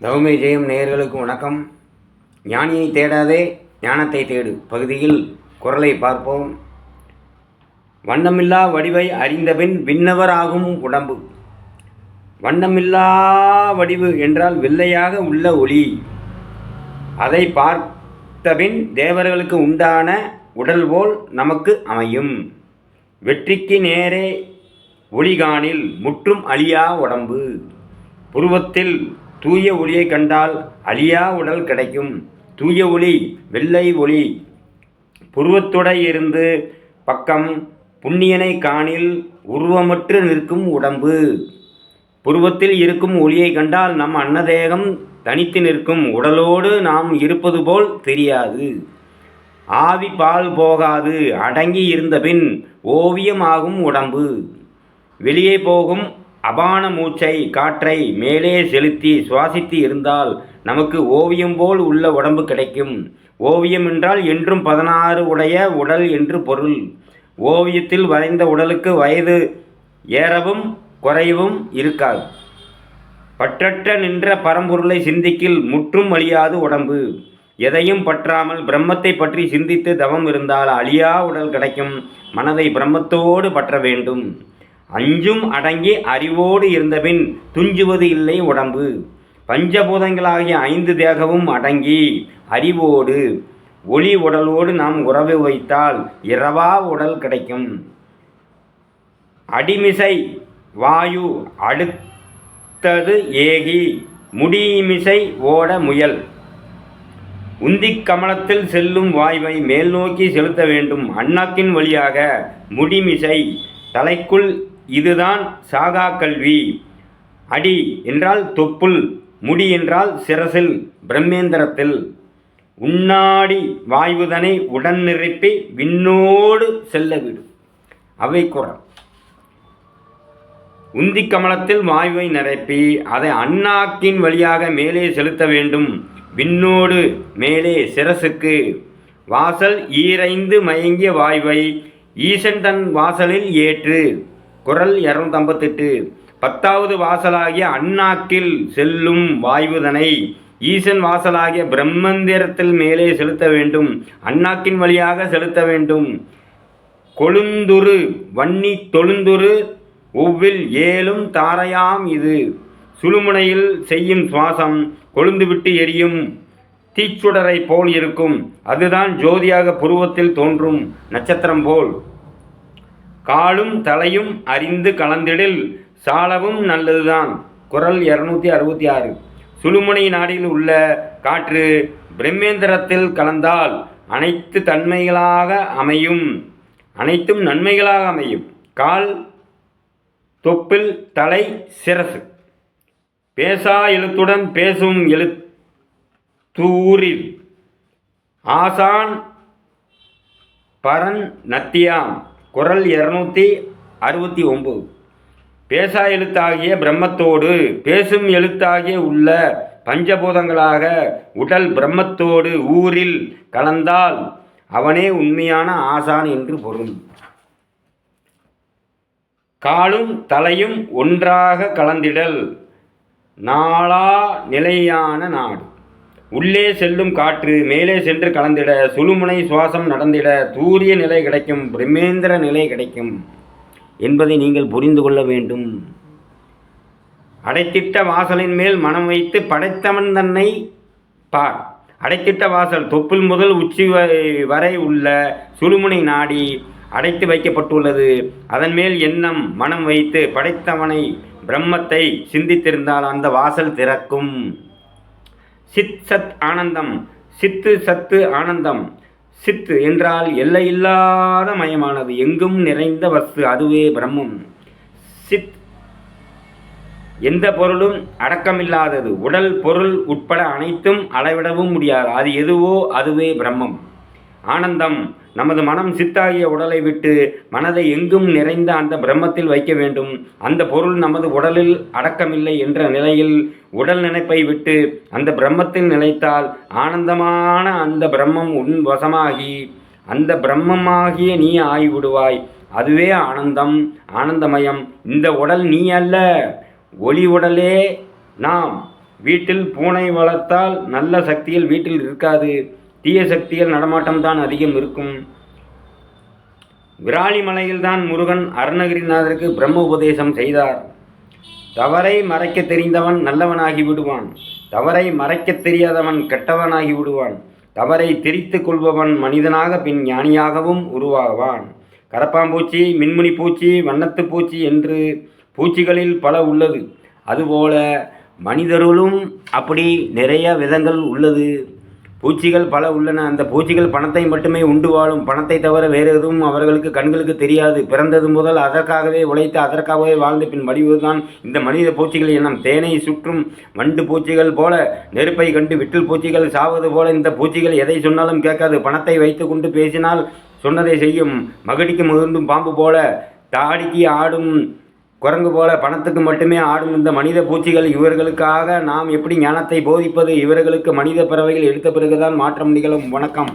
தவமே ஜெயம் நேயர்களுக்கு வணக்கம். ஞானியை தேடாதே ஞானத்தை தேடு. பகுதியில் குரலை பார்ப்போம். வண்ணமில்லா வடிவை அறிந்தபின் விண்ணவர் ஆகும் உடம்பு. வண்ணமில்லா வடிவு என்றால் வெள்ளையாக உள்ள ஒளி. அதை பார்த்தபின் தேவர்களுக்கு உண்டான உடல் போல் நமக்கு அமையும். வெற்றிக்கு நேரே ஒளிகாணில் முற்றும் அழியா உடம்பு. புருவத்தில் தூய ஒளியை கண்டால் அழியா உடல் கிடைக்கும். தூய ஒளி வெள்ளை ஒளி. புருவத்துடை இருந்து பக்கம் புண்ணியனை காணில் உருவமற்று நிற்கும் உடம்பு. புருவத்தில் இருக்கும் ஒளியை கண்டால் நம் அன்னதேகம் தனித்து நிற்கும். உடலோடு நாம் இருப்பது போல் தெரியாது. ஆவி பால் போகாது அடங்கி இருந்தபின் ஓவியமாகும் உடம்பு. வெளியே போகும் அபான மூச்சை காற்றை மேலே செலுத்தி சுவாசித்து இருந்தால் நமக்கு ஓவியம் போல் உள்ள உடம்பு கிடைக்கும். ஓவியம் என்றால் என்றும் பதினாறு உடைய உடல் என்று பொருள். ஓவியத்தில் வரைந்த உடலுக்கு வயது ஏறவும் குறையவும் இருக்காது. பற்றற்ற நின்ற பரம்பொருளை சிந்திக்கில் முற்றும் அழியாது உடம்பு. எதையும் பற்றாமல் பிரம்மத்தை பற்றி சிந்தித்து தவம் இருந்தால் அழியா உடல் கிடைக்கும். மனதை பிரம்மத்தோடு பற்ற வேண்டும். அஞ்சும் அடங்கி அறிவோடு இருந்தபின் துஞ்சுவது இல்லை உடம்பு. பஞ்சபூதங்களாகிய ஐந்து தேகமும் அடங்கி அறிவோடு ஒளி உடலோடு நாம் உறவு வைத்தால் இரவா உடல் கிடைக்கும். அடிமிசை வாயு அடுத்தது ஏகி முடிமிசை ஓட முயல். உந்திக் கமலத்தில் செல்லும் வாய்வை மேல் நோக்கி செலுத்த வேண்டும். அண்ணாக்கின் வழியாக முடிமிசை தலைக்குள் இதுதான் சாகா கல்வி. அடி என்றால் தொப்புள் முடி என்றால் சிரசில் பிரம்மேந்திரத்தில். உண்ணாடி வாய்வுதனை உடன் நிரப்பி விண்ணோடு செல்ல விடு. அவை குரல் உந்தி கமலத்தில் வாயுவை நிரப்பி அதை அண்ணாக்கின் வழியாக மேலே செலுத்த வேண்டும். விண்ணோடு மேலே சிரசுக்கு. வாசல் ஈரைந்து மயங்கிய வாயுவை ஈசன் தன் வாசலில் ஏற்று. குரல் இரநூத்தம்பத்தெட்டு. பத்தாவது வாசலாகிய அண்ணாக்கில் செல்லும் வாயுதனை. ஈசன் வாசலாகிய பிரம்மந்திரத்தில் மேலே செலுத்த வேண்டும். அண்ணாக்கின் வழியாக செலுத்த வேண்டும். கொழுந்துரு வன்னி தொழுந்துரு ஒவ்வில் ஏலும் தாரையாம் இது. சுழுமுனையில் செய்யும் சுவாசம் கொழுந்துவிட்டு எரியும் தீச்சுடரை போல் இருக்கும். அதுதான் ஜோதியாக புருவத்தில் தோன்றும் நட்சத்திரம் போல். காலும் தலையும் அறிந்து கலந்திடில் சாலவும் நல்லதுதான். குரல் இரநூத்தி அறுபத்தி ஆறு. சுழுமுனை நாடில் உள்ள காற்று பிரம்மேந்திரத்தில் கலந்தால் அனைத்து தன்மைகளாக அமையும். அனைத்தும் நன்மைகளாக அமையும். கால் தொப்பில் தலை சிரசு. பேசா எழுத்துடன் பேசும் எழுத்தூரில். ஆசான் பரன் நத்தியாம். குரல் இரநூத்தி அறுபத்தி ஒம்பது பேசா எழுத்தாகிய பிரம்மத்தோடு பேசும் எழுத்தாகிய உள்ள பஞ்சபூதங்களாக உடல் பிரம்மத்தோடு ஊரில் கலந்தால் அவனே உண்மையான ஆசான் என்று பொருள். காலும் தலையும் ஒன்றாக கலந்திடல் நாளா நிலையான நாடு. உள்ளே செல்லும் காற்று மேலே சென்று கலந்திட சுழுமுனை சுவாசம் நடந்திட தூரிய நிலை கிடைக்கும் பிரம்மேந்திர நிலை கிடைக்கும் என்பதை நீங்கள் புரிந்து கொள்ள வேண்டும். அடைத்திட்ட வாசலின் மேல் மனம் வைத்து படைத்தவன் தன்னை பார். அடைத்திட்ட வாசல் தொப்புள் முதல் உச்சி வரை உள்ள சுழுமுனை நாடி அடைத்து வைக்கப்பட்டுள்ளது. அதன் மேல் எண்ணம் மனம் வைத்து படைத்தவனை பிரம்மத்தை சிந்தித்திருந்தால் அந்த வாசல் திறக்கும். சித் சத் ஆனந்தம் சித்து சத்து ஆனந்தம். சித்து என்றால் எல்லையில்லாத மயமானது எங்கும் நிறைந்த வஸ்து அதுவே பிரம்மம். சித் எந்த பொருளும் அடக்கமில்லாதது உடல் பொருள் உட்பட அனைத்தும் அளவிடவும் முடியாது அது எதுவோ அதுவே பிரம்மம். ஆனந்தம். நமது மனம் சித்தாகிய உடலை விட்டு மனதை எங்கும் நிறைந்த அந்த பிரம்மத்தில் வைக்க வேண்டும். அந்த பொருள் நமது உடலில் அடக்கமில்லை என்ற நிலையில் உடல் நினைப்பை விட்டு அந்த பிரம்மத்தில் நிலைத்தால் ஆனந்தமான அந்த பிரம்மம் உன் வசமாகி அந்த பிரம்மமாகிய நீ ஆகிவிடுவாய் அதுவே ஆனந்தம் ஆனந்தமயம். இந்த உடல் நீ அல்ல ஒளி உடலே நாம். வீட்டில் பூனை வளர்த்தால் நல்ல சக்தியில் வீட்டில் இருக்காது. தீய சக்திகள் நடமாட்டம்தான் அதிகம் இருக்கும். விராலி மலையில்தான் முருகன் அருணகிரிநாதருக்கு பிரம்ம உபதேசம் செய்தார். தவறை மறைக்க தெரிந்தவன் நல்லவனாகி விடுவான். தவறை மறைக்கத் தெரியாதவன் கெட்டவனாகி விடுவான். தவறை திரித்து கொள்பவன் மனிதனாக பின் ஞானியாகவும் உருவாவான். கரப்பாம்பூச்சி மின்முனி பூச்சி வண்ணத்து பூச்சி என்று பூச்சிகளில் பல உள்ளது. அதுபோல மனிதர்களும் அப்படி நிறைய விதங்கள் உள்ளது. பூச்சிகள் பல உள்ளன. அந்த பூச்சிகள் பணத்தை மட்டுமே உண்டு வாழும். பணத்தை தவிர வேறு எதுவும் அவர்களுக்கு கண்களுக்கு தெரியாது. பிறந்தது முதல் அதற்காகவே உழைத்து அதற்காகவே வாழ்ந்து பின் வடிவுதான் இந்த மனித பூச்சிகள் எனும் தேனை சுற்றும் வண்டு பூச்சிகள் போல. நெருப்பை கண்டு விட்டில் பூச்சிகள் சாவது போல இந்த பூச்சிகள் எதை சொன்னாலும் கேட்காது. பணத்தை வைத்து கொண்டு பேசினால் சொன்னதை செய்யும். மகடிக்கு முகந்தும் பாம்பு போல தாடிக்கு ஆடும் குரங்கு போல பணத்துக்கு மட்டுமே ஆடும் இந்த மனித பூச்சிகள் இவர்களுக்காக நாம் எப்படி ஞானத்தை போதிப்பது? இவர்களுக்கு மனித பறவைகள் எடுத்த பிறகுதான் மாற்றம் நிகழும். வணக்கம்.